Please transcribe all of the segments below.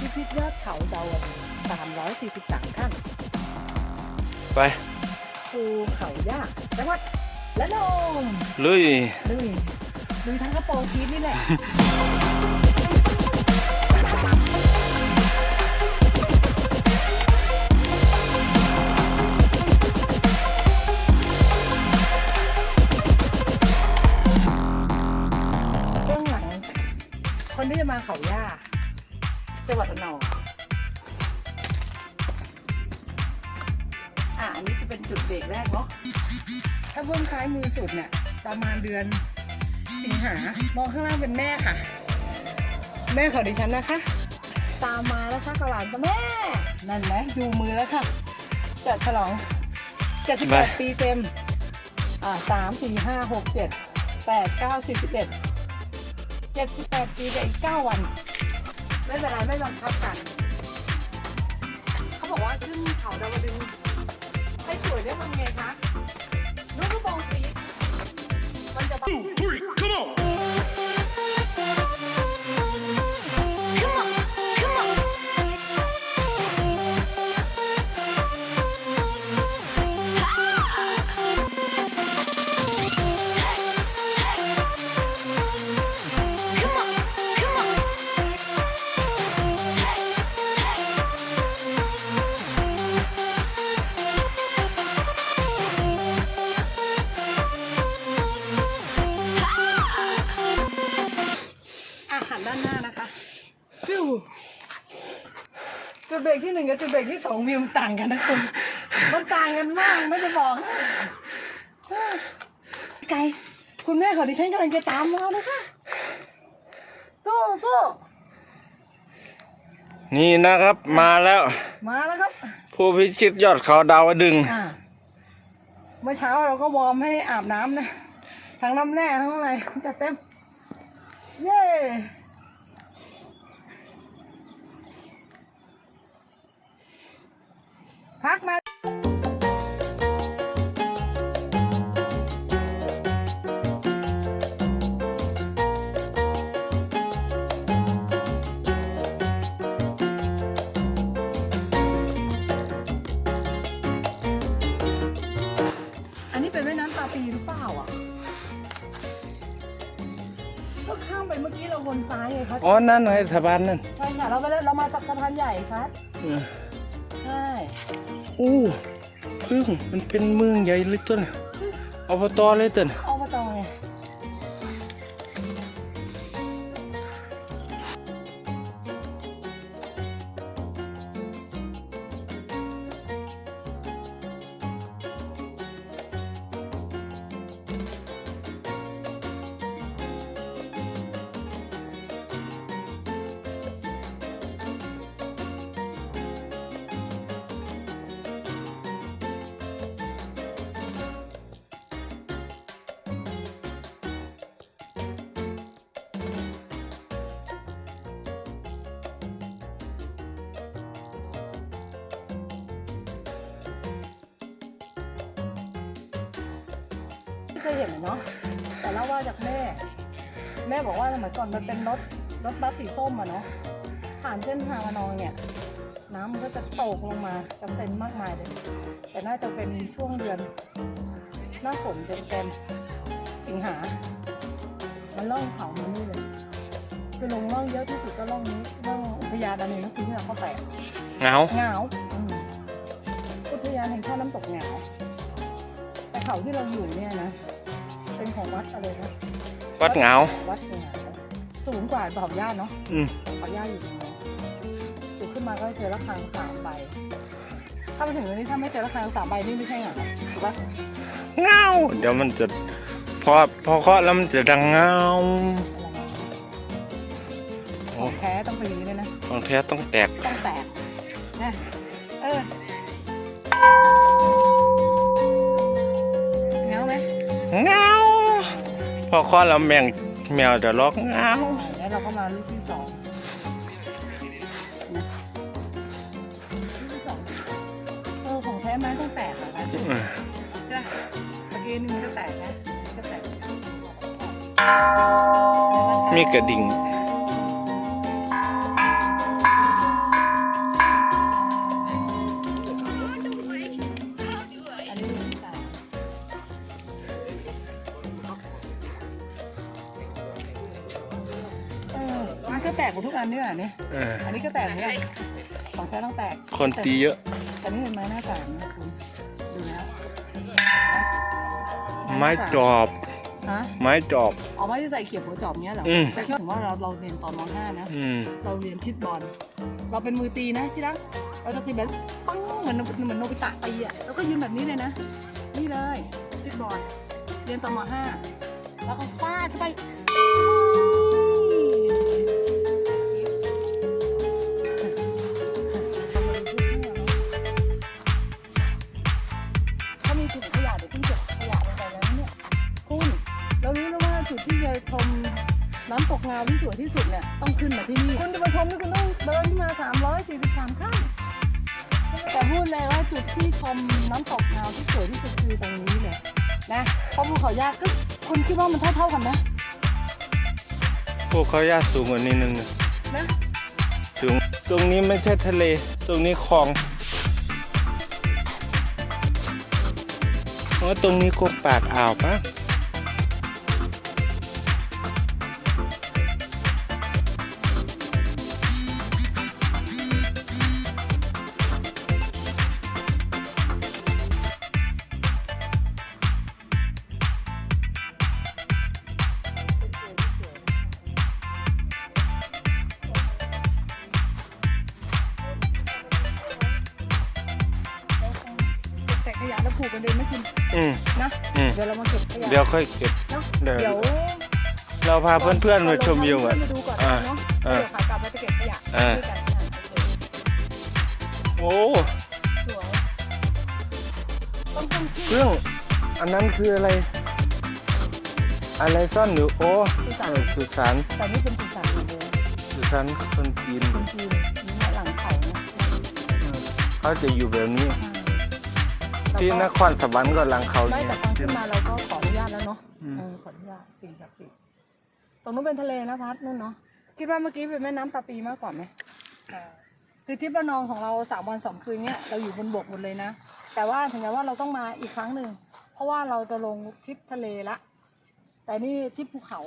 พิชิตยอดเขาดาวดึง343ขั้นไปภูเขาย่าจังหวัดละนองลุยลุยลุยทั้งกระโปรงชีสนี่แหละ เขาย่าจังหวัดระนองอะอันนี้จะเป็นจุดเบรกแรกเนาะถ้าเบื้องซ้ายมือสุดเนี่ยประมาณเดือนสิงหามองข้างล่างเป็นแม่ค่ะ แม่ของดิฉันนะคะ ตามมาแล้วค่ะกหลานกับแม่ นั่นไหมดูมือแล้วค่ะจะฉลองเจ็ดสิบแปดไปปีเต็มอ่าสามสี่ห้าหกเจ็ดแปดเก้าสิบสิบเอ็ด เจ็ดแปดปีกับอีกเก้าวัน ไม่เป็นไรไม่บังคับกัน เขาบอกว่าขึ้นเขาดาวดึงให้สวยได้มันไงคะนุ่งกระโปรงสีมันจะบัง เบรกที่หนึ่งกับจุดเบรกที่สองวิวมันต่างกันนะคุณมันต่างกันมากไม่จะบอกให้ไกลคุณแม่ของดิฉันกำลังจะตามมานะคะสู้สู้นี่นะครับมาแล้ว มาแล้วครับ ผู้พิชิตยอดเขาดาวดึงอ่าเมื่อเช้าเราก็วอร์มให้อาบน้ำนะทั้งน้ำแร่ทั้งอะไรจัดเต็ม เย้ พักมาอันนี้เป็นแม่น้ำตาปีหรือเปล่าอะ ก็ข้ามไปเมื่อกี้เราวนซ้ายไงคะอ๋อ นั่นไงสะพานนั่น ใช่ค่ะ เราไปเลยเรามาจากสะพานใหญ่ครับเออใช่ อู้พึ่งมันเป็นเมืองใหญ่เลยตัวน่ะอบตเลยตัวน่ะเอา ยเห็นเลยเนาะแต่เล่าว่าจากแม่ แม่บอกว่าสมัยก่อนมันเป็นรถรถบัสสีส้มอะเนาะผ่านเส้นทางระนองเนี่ย น้ำมันก็จะตกลงมากระเซ็นมากมายเลย แต่น่าจะเป็นช่วงเดือนหน้าฝนเต็มๆสิงหา มันล่องเขามานี่เลยคือลงล่องเยอะที่สุดก็ล่องนี้ล่องอุทยานอันนี้ก็คือที่เราเข้าไปอะเหงาเหงาอืมอุทยานแห่งชาติน้ำตกเหงาแต่เขาที่เราอยู่เนี่ยนะ เป็นของวัดอะไรนะวัดเหงา วัดเหงาสูงกว่าเขาย่าเนาะอืมเขาย่าอยู่ตรงนี้จุดขึ้นมาก็เจอระฆังสามใบ ถ้ามาถึงตรงนี้ถ้าไม่เจอระฆังสามใบนี่ไม่ใช่เหงาถูกปะเหงา เดี๋ยวมันจะพอพอเคาะแล้วมันจะดังเงา ของแท้ต้องไปอย่างนี้เลยนะ ของแท้ต้องแตก ต้องแตกนะเออเหงาไหมเงา พอเคาะแล้วแมงแมวจะร้องเงาแล้วเราก็มาลูกที่สองนะลูกที่สองเออของแท้ไม้ต้องแตกเหรอคะอืมใช่ปะเมื่อกี้นี่มันก็แตกนะก็แตกมีกระดิ่ง มดทุกอันเนี่ยนี่เอออันนี้ก็แตกเหมือนกันของแท้ต้องแตกคนตีเยอะ แต่นี่เป็นไม้หน้าสามนะคุณดูแล้วไม้จอบ ฮะไม้จอบ เอาไม้ที่ใส่เขียบหัวจอบเนี้ยเหรออืมแต่แค่ถึงว่าเราเราเรียนตอนม .5 นะ อืม เราเรียนทิศบอล เราเป็นมือตีนะที่รักเราจะตีแบบปังเหมือนเหมือนโนบิตะตีอะ แล้วก็ยืนแบบนี้เลยนะ นี่เลยทิศบอล เรียนตอนม .5 แล้วก็ฟาดเข้าไปาวที่สวยที่สุดเนี่ยต้องขึ้นมาที่นี่คุณจะมาชมนี่คุณต้องเดินขึ้นมา 343ขั้นแต่พูดเลยว่าจุดที่ชมน้ำตกงาวที่สวยที่สุดคือตรงนี้เลยนะเพราะภูเขายากก็คุณคิดว่ามันเท่าเท่าๆกันนะพวกเขาย่าสูงกว่านี้นึงนะนะสูงตรงนี้ไม่ใช่ทะเล ตรงนี้คลองเพราะตรงนี้คงปากอ่าวปะ ดี๋ยวเรามาเก็บขยะเดี๋ยวค่อยเก็บ เนาะเดี๋ยว เดี๋ยวเราพาเพื่อนๆมาชมวิวก่ก่ออนนมาดูก่อนอ่าเนาะอ่าเดี๋ยวขากลับเราจะเก็บขยะอ่าด้วยกันอ่าโอเคโอ้สวยต้องทำที่เรื่องอันนั้นคืออะไร อะไรซ่อนอยู่โอ้สุสานเออสุสานแต่นี่เป็นสุสานอยู่เลยสุสานคนจีนคนจีนนี่มาหลังเขานะเขาจะอยู่แบบนี้ อ่า ที่นแล้วคก็รสวรรค์ก็หลังเขาไม่เนี่ยแต่ตอนขึ้นมาเราก็ขออนุญาตแล้วเนาะอืมเออขออนุญาตสิ่งศักดิ์สิทธิ์ตรงนู้นเป็นทะเลนะพัดนู่นเนาะคิดว่าเมื่อกี้เป็นแม่น้ำตาปีมากกว่าไหมคือทริประนองของเราสามวันสองคืนเนี่ยเราอยู่บนบกหมดเลยนะ แต่ว่าถึงแม้ว่าเราต้องมาอีกครั้งหนึ่งเพราะว่าเราจะลงทิศทะเลละ แต่นี่ทิศภูเขา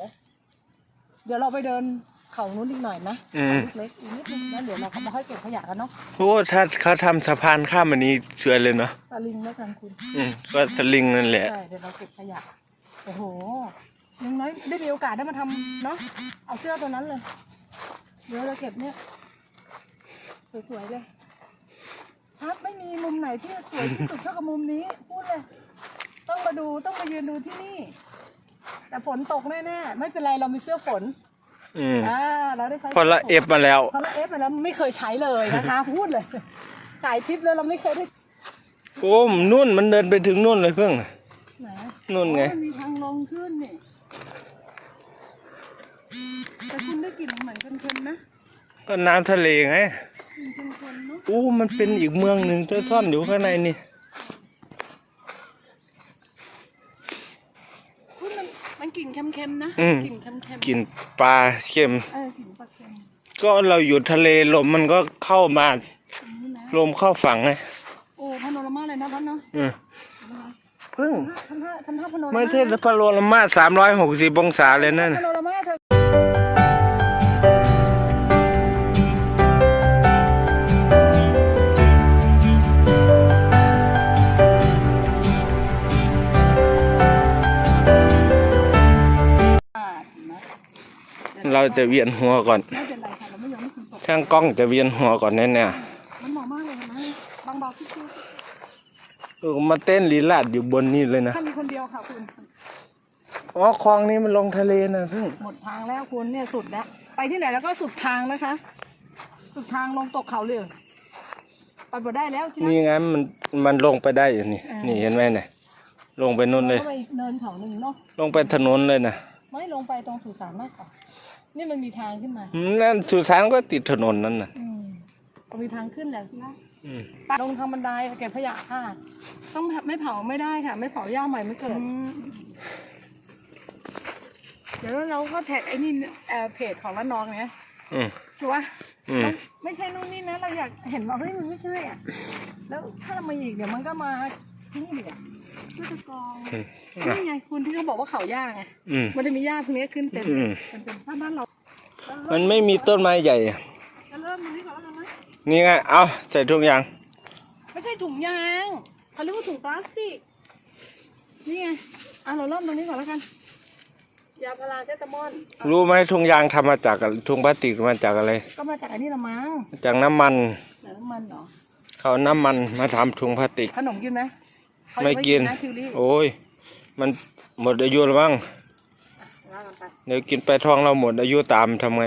เดี๋ยวเราไปเดิน เขานู้นอีกหน่อยนะอืมเขาเล็กๆอีกนิดนึงแล้วเดี๋ยวเราก็มาค่อยเก็บขยะกันเนาะโอ้ถ้าเขาทำสะพานข้ามอันนี้สวยเลยเนาะตะลิงแล้วกันคุณ อืมก็สลิงนั่นแหละ ใช่เดี๋ยวเราเก็บขยะ โอ้โหอยังน้อยได้มีโอกาสได้มาทำเนาะ เอาเสื้อตัวนั้นเลย เดี๋ยวเราเก็บเนี่ยสวยๆเลย ครับไม่มีมุมไหนที่สวยที่สุดเท่ากับมุมนี้ พูดเลย ต้องมาดูต้องมายืนดูที่นี่ แต่ฝนตกแน่ๆไม่เป็นไรเรามีเสื้อฝน อืมอ่าเราได้ใช้พอละเอฟมาแล้ว พอเราเอฟมาแล้วไม่เคยใช้เลยนะคะ พูดเลยถ่ายทริปแล้วเราไม่เคยได้โอ้มนู่นมันเดินไปถึงนู่นเลยเพิ่งไหนนู่นไงอ๋อมัมีทางลงขึ้นนี่แต่คุณได้กลิ่นเหมือนเค็มๆนะก็น้ำทะเลไง กลิ่นเค็มๆเนาะ อู้มันเป็นอีกเมืองหนึ่งที่ซ่อนอยู่ข้างในนี่ คุณมันมัน กลิ่นเค็มๆนะอืม กลิ่นเค็มๆกินปลาเค็ม เออกลิ่นปลาเค็มก็เราอยู่ทะเลลมมันก็เข้ามาอย่างนี้นะลมเข้าฝั่งไงโอ้พาโนรามาเลยนะพัดเนาะอืมเพิ่งทำท่าทำท่าพาโนรามาไม่ใช่พาโลละมาสามร้อยหกสิบองศาเลยนั่นพาน่ะโนรามาเธอ เราจะเวียนหัวก่อน ไม่เป็นไรค่ะเราไม่ยอมให้คุณตกช่างกล้องจะเวียนหัวก่อนแน่มันเหมาะมากเลยเห็นไหมบางเบาที่คือๆเออมาเต้นลีลาดอยู่บนนี่เลยนะถ้ามีคนเดียวค่ะคุณ อ๋อคลองนี้มันลงทะเลนะเพิ่งหมดทางแล้วคุณเนี่ยสุดแล้ว ไปที่ไหนแล้วก็สุดทางนะคะ สุดทางลงตกเขาเลยไปบ่ได้แล้วใช่ไหมนี่ไงมันมันลงไปได้อยู่นี่ อ่านี่ นี่เห็นไหมเนี่ยลงไปนู่นเลย เข้าไปเนินเขาหนึ่งเนาะลงไปถนนเลยนะไม่ลงไปตรงสุสานมากกว่า นี่มันมีทางขึ้นมาอืมนั่นสุสานก็ติดถนนนั่นน่ะ อืมมันมีทางขึ้นแล้วใช่ไหมอืมไปลงทางบันไดเก็บขยะค่ะ ต้องไม่เผาไม่ได้ค่ะ ไม่เผาหญ้าใหม่ไม่เกิด เดี๋ยวเราก็แท็กไอ้นี่เอ่อเพจของละนองเนี่ยอืมชัวร์อืมไม่ใช่นู่นนี่นะ เราอยากเห็นว่าเฮ้ยมันไม่ใช่อะ แล้วถ้าเรามาอีกเดี๋ยวมันก็มาที่นี่เดี๋ยว ช่วยตะกองอืมนี่ไงคุณที่เขาบอกว่าเขาหญ้าไงอืมมันจะมีหญ้าพวกนี้ขึ้นเต็มอืมมันเป็นถ้าบ้านเรา มันไม่มีต้นไม้ใหญ่อะจะเริ่มตรงนี้ก่อนแล้วกันนะนี่ไงเอาใส่ถุงยางไม่ใช่ถุงยางเขาเรียกว่าถุงพลาสติกนี่ไงอะเราเริ่มตรงนี้ก่อนแล้วกันยาพาราเซตามอลรู้ไหมถุงยางทำมาจากอะไรถุงพลาสติกมาจากอะไร ก็มาจากอันนี้ละมั้งจากน้ำมันแต่น้ำมันเหรอเขาเอาน้ำมันมาทำถุงพลาสติกขนมกินไหมเขา ไม่กินนะทิวลี่โอ้ย มันหมดอายุแล้วมั้งว่ากันไปเดี๋ยวกินไปท้องเราหมดอายุตามทำไง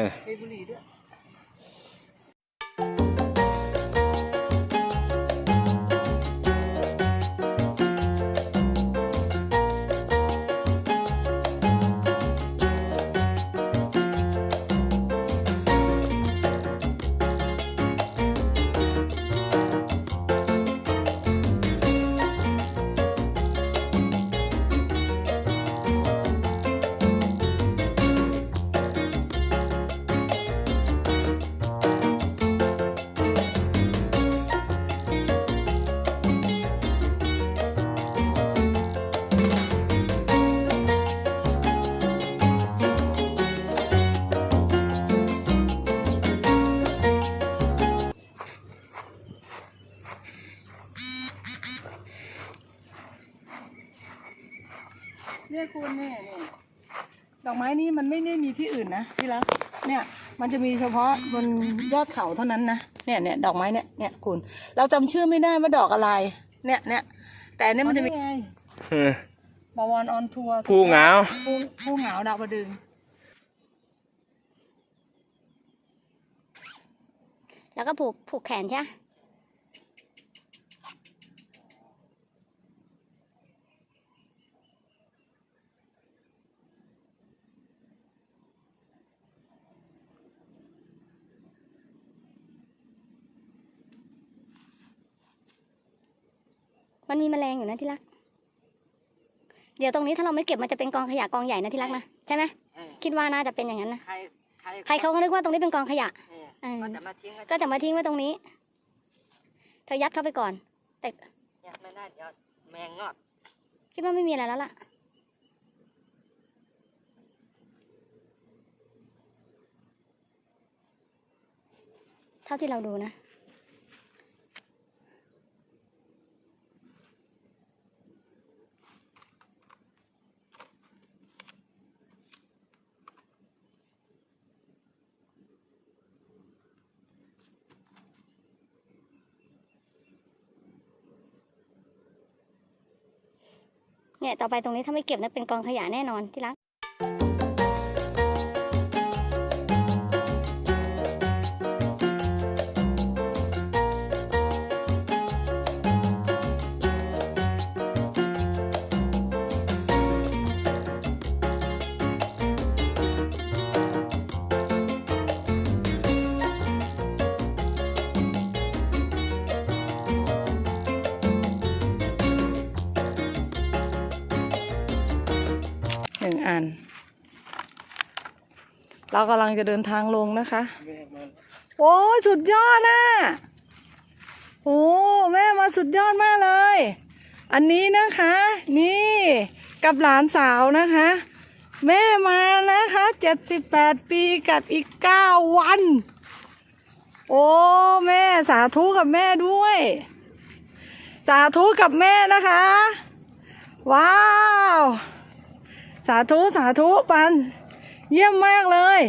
อื่นนะที่รักเนี่ยมันจะมีเฉพาะบนยอดเขาเท่านั้นนะเนี่ยเนี่ยดอกไม้เนี่ยเนี่ยคุณ เราจำชื่อไม่ได้ว่าดอกอะไร เนี่ยเนี่ยแต่เนี่ยมันจะมีบาวรออนทัวร์ผู้เหงาผู้ผู้เหงาดาวดึง แล้วก็ผูกผูกแขนใช่ปะมั นมีแมลงอยู่นะที่รัก เดี๋ยวตรงนี้ถ้าเราไม่เก็บมันจะเป็นกองขยะกองใหญ่นะที่รักนะใช่ไหมคิดว่าน่าจะเป็นอย่างนั้นนะใครใครใครเขาก็นึกว่าตรงนี้เป็นกองขยะเนี่ยเออก็จะมาทิ้งไว้ก็จะมาทิ้งไว้ตรงนี้ เธอยัดเข้าไปก่อนแต่เนี่ยไม่ได้เดี๋ยวแมงงอดคิดว่าไม่มีอะไรแล้วล่ะ เท่าที่เราดูนะ ต่อไปตรงนี้ถ้าไม่เก็บนะเป็นกองขยะแน่นอนที่รัก หนึ่งอัน เรากำลังจะเดินทางลงนะคะ โอ้สุดยอดนะโอ้แม่มาสุดยอดมากเลย อันนี้นะคะ นี่กับหลานสาวนะคะ แม่มานะคะเจ็ดสิบแปดปีกับอีกเก้าวัน โอ้แม่สาธุกับแม่ด้วย สาธุกับแม่นะคะ ว้าว สาธุสาธุปัน เยี่ยมมากเลย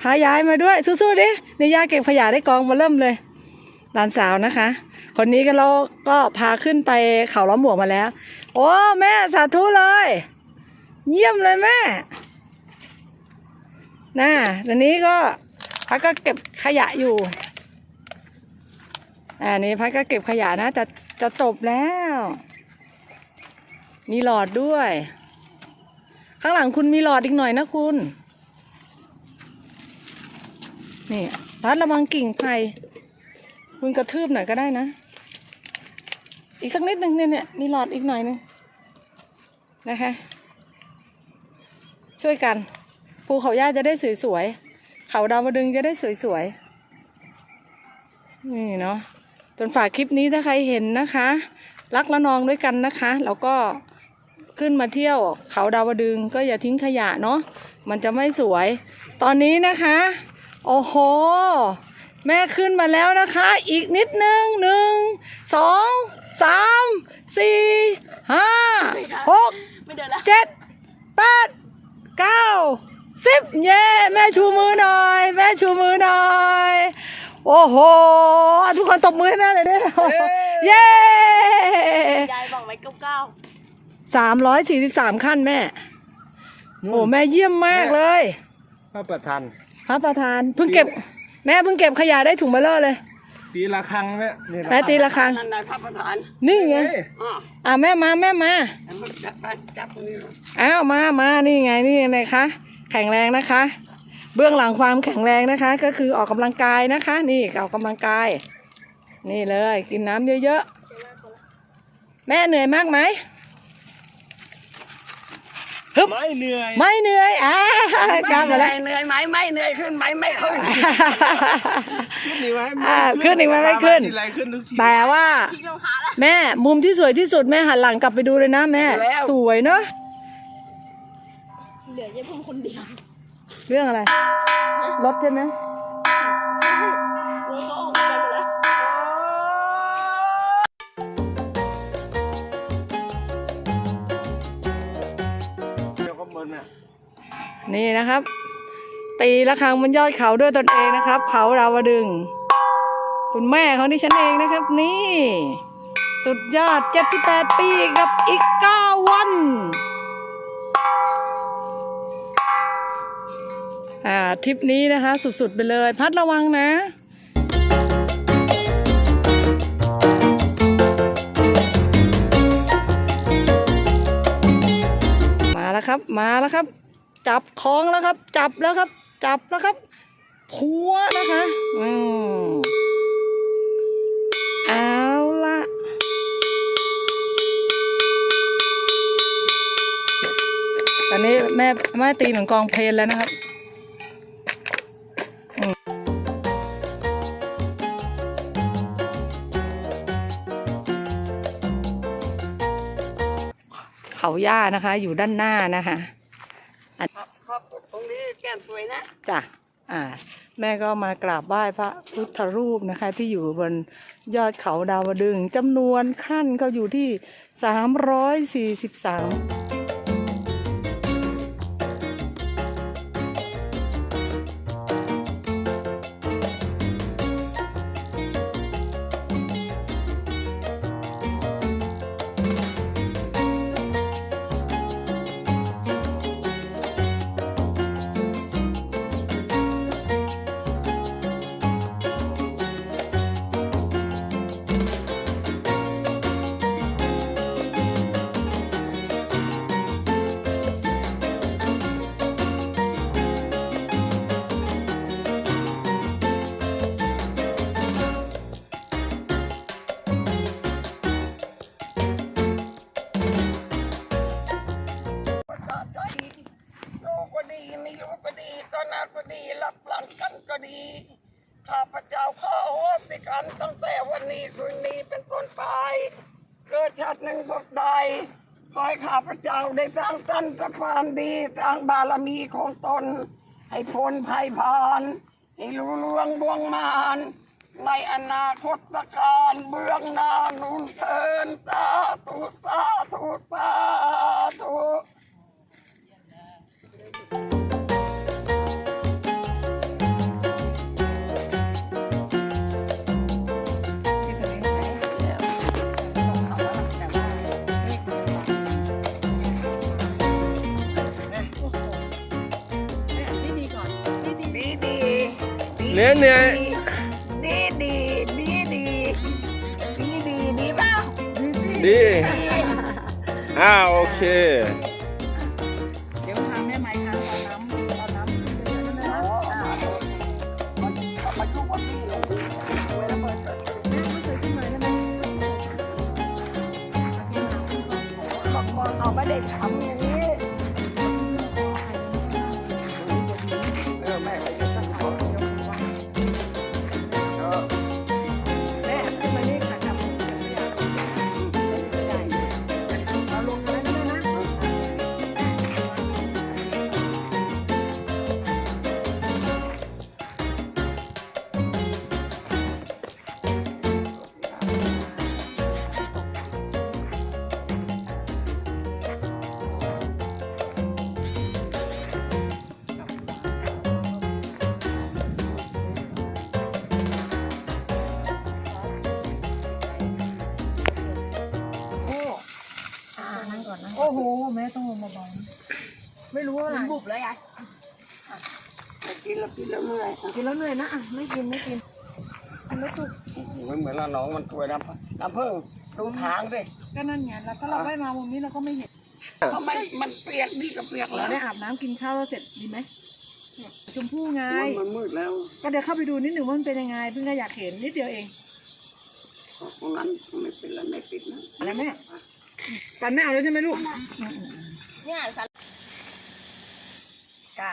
พายายมาด้วยสู้ๆดิในยายเก็บขยะได้กองมาเริ่มเลยหลานสาวนะคะ คนนี้ก็เราก็พาขึ้นไปเขาล้อมหมวกมาแล้ว โอ้แม่สาธุเลย เยี่ยมเลยแม่น่ะตอนนี้ก็พักก็เก็บขยะอยู่อ่านี่พักก็เก็บขยะนะจะจะจบแล้ว มีหลอดด้วย ข้างหลังคุณมีหลอดอีกหน่อยนะคุณ นี่รัดระวังกิ่งไผ่คุณกระทืบหน่อยก็ได้นะ อีกสักนิดหนึ่งเนี่ยเนี่ยมีหลอดอีกหน่อยหนึงนะคะ ช่วยกันภูเขาย่าจะได้สวยๆเขาดาวดึงจะได้สวยๆนี่เนาะจนฝากคลิปนี้ถ้าใครเห็นนะคะ รักและนองด้วยกันนะคะ แล้วก็ ขึ้นมาเที่ยวเขาดาวดึงก็อย่าทิ้งขยะเนาะมันจะไม่สวย ตอนนี้นะคะ โอ้โห แม่ขึ้นมาแล้วนะคะ อีกนิดนึงหนึ่งสองสามสี่ห้าหกเจ็ดแปดเก้าสิบเย้แม่ชูมือหน่อย แม่ชูมือหน่อย โอ้โห ทุกคนตบมือให้แม่เลยดิเย้ยายบอกไว้เก้าเก้า สามร้อยสี่สิบสามขั้นแม่ โอ้แม่เยี่ยมมากเลย พระประธานพระประธานเพิ่งเก็บ แม่เพิ่งเก็บขยะได้ถุงเบลเลอร์เลย ตีละครั้งแม่นี่แม่ตีละครั้งนั่นนายพระประธานนี่ไงเฮ้ยอ๋ออะแม่มาแม่มาแต่มันจับมาจับตรงนี้อ้าวมามานี่ไงนี่ไงคะ แข็งแรงนะคะ เบื้องหลังความแข็งแรงนะคะ ก็คือออกกำลังกายนะคะ นี่ออกกำลังกาย นี่เลย กินน้ำเยอะๆแม่เหนื่อยมากไหม ฮึบไม่เหนื่อย ไม่เหนื่อยอ่ากลับมาแล้วเหนื่อยไหมไม่เหนื่อยขึ้นไหมไม่ขึ้นขึ้นอีกไหมอ่าขึ้นอีกไหมไม่ขึ้นทีไรขึ้นทุกทีแต่ว่าแม่มุมที่สวยที่สุดแม่หันหลังกลับไปดูเลยนะแม่ สวยเนาะเหลือยายพุ่มคนเดียว เรื่องอะไร รถใช่ไหม นี่นะครับ ตีละครังบนยอดเขาด้วยตนเองนะครับ เขาราวดึง คุณแม่เขานี่ฉันเองนะครับ นี่ สุดยอด78ปีกับอีก9วันอ่าทริปนี้นะคะ สุดๆไปเลย พัดระวังนะมาแล้วครับ มาแล้วครับ จับคล้องแล้วครับ จับแล้วครับ จับแล้วครับพัวนะคะอืมเอาละตอนนี้แม่แม่ตีเหมือนกองเพลนแล้วนะครับเขาหญ้านะคะ อยู่ด้านหน้านะคะ อบตรงนี้แก้มสวยนะจ้ะอ่า แม่ก็มากราบไหว้พระพุทธรูปนะคะ ที่อยู่บนยอดเขาดาวดึงจำนวนขั้นก็อยู่ที่สามร้อยสี่สิบสาม ได้สร้างสรรค์ความดีสร้างบารมีของตน ให้พ้นภัยพานให้รู้ล่วงดวงมานในอนาคตการเบื้องหน้านุนเทินตาตุตาตุตาตุ กินแล้วสุกมันเหมือนเราน้องมันตัวน้ำน้ำเพิ่งดูทางดิก็นั่นไงแล้วถ้าเราไม่มามุมนี้เราก็ไม่เห็นเพราะมันมันเปียกนี่ก็เปียกเราแล้วได้อาบน้ำกินข้าวแล้วเสร็จดีไหมเนี่ยชมพู่ไง มันมืดแล้วก็เดี๋ยวเข้าไปดูนิดหนึ่งว่ามันเป็นยังไงเพิ่งก็อยากเห็นนิดเดียวเองตรงนั้นไม่เป็นไรไม่ติดนะอะไรแม่ปันไม่เอาแล้วใช่ไหมลูกเนี่ยสันกา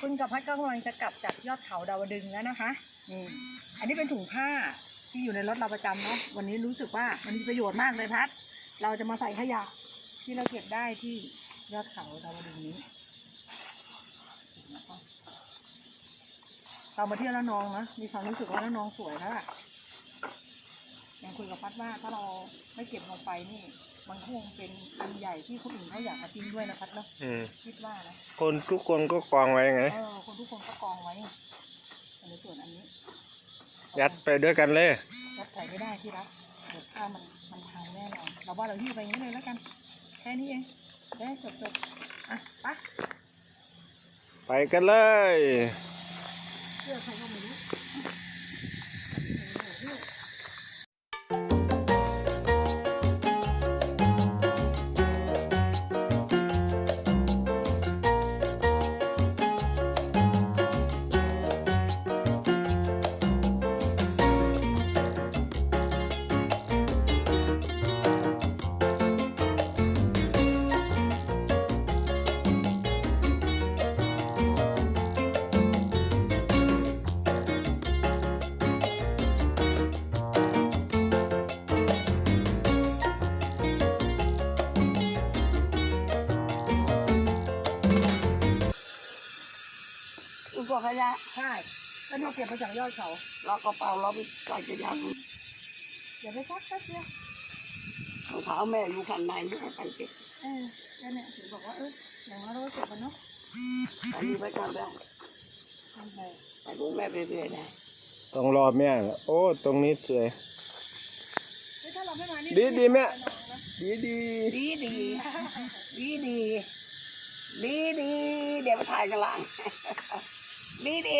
คุณกับพัดก็กำลังจะกลับจากยอดเขาดาวดึงแล้วนะคะนี่อันนี้เป็นถุงผ้าที่อยู่ในรถเราประจำเนาะวันนี้รู้สึกว่ามันมีประโยชน์มากเลยพัด เราจะมาใส่ขยะที่เราเก็บได้ที่ยอดเขาดาวดึงนี้เรามาเที่ยวแล้วนองนะมีความรู้สึกว่าแล้วนองสวยแล้วอะยังคุยกับพัดว่าถ้าเราไม่เก็บลงไปนี่ มันคงเป็นอันใหญ่ที่คนอื่นเขาอยากมาทิ้งด้วยนะพัดเนาะอืมคิดว่านะคนทุกคนก็กองไว้ไง เออคนทุกคนก็กองไว้ในส่วนอันนี้ยัดไปด้วยกันเลย ยัดใส่ไม่ได้ที่รักเดี๋ยวถ้ามันมันพังแน่นอนเราว่าเราหิ้วไปอย่างนี้เลยแล้วกัน แค่นี้เองได้จบจบๆอะไปะไปกันเลยเพื่อใครก็ไม่รู้ ก็บมาจากยอดเขาเรากระเป๋าเราไปใส่กระยะอย่าไปซักแป๊บเดียวรองเท้าแม่อยู่ข้างในนี่ก็ไปเก็บเออแค่เนี้ถึงบอกว่าเอออย่างน้อยเราก็เก็บมันเนาะอันนี้ไว้ก่อนได้ทำไปไปดูแม่เรื่อยๆได้ต้องรอแม่โอ้ตรงนี้สวยเฮ้ยถ้าเราไม่มานี่ดีดีแม่ดีดีดีดีดีดีดีดีเดี๋ยวไปถ่ายกันหลังดีดี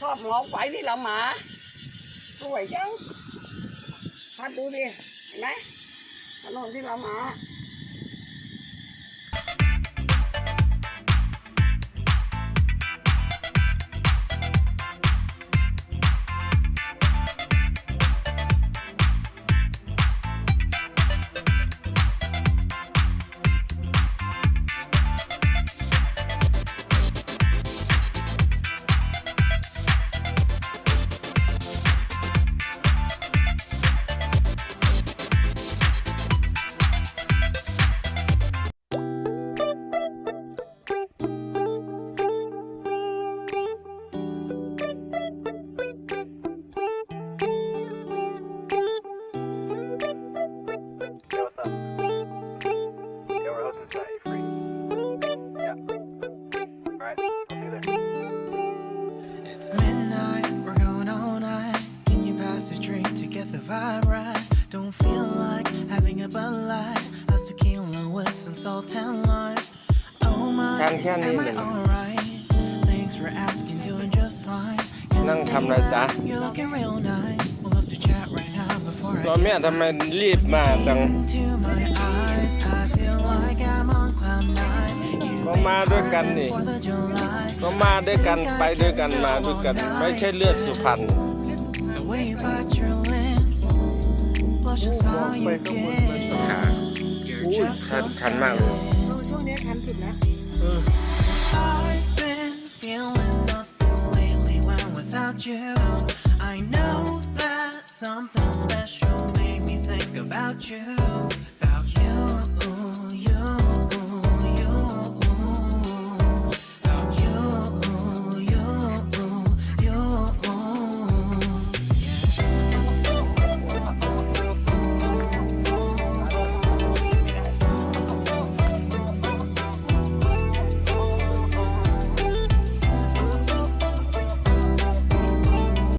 ชอบมอไฟที่เราหมา สวยจังพัดดูดิเห็นไหมถนนที่เราหมา asking, doing just fine. Can I นั่ง say ทำอะไร that? จ๊ะ You're looking real nice. We'll have to chat right now before I ตัวแม่ get ทำไมรีบมาจัง into my eyes. I feel like I'm on cloud nine. You ก็มาด้วยกันนี่ for the July. ก็มาด้วยกันไปด้วยกันมาด้วยกัน ไม่ใช่เลือดสุพรรณ The way you bite your lips, blush is all you get. อุ้ยคันคันมากเลยช่วงนี้คันสุดนะ I've been feeling nothing lately when without you. I know that something special made me think about you.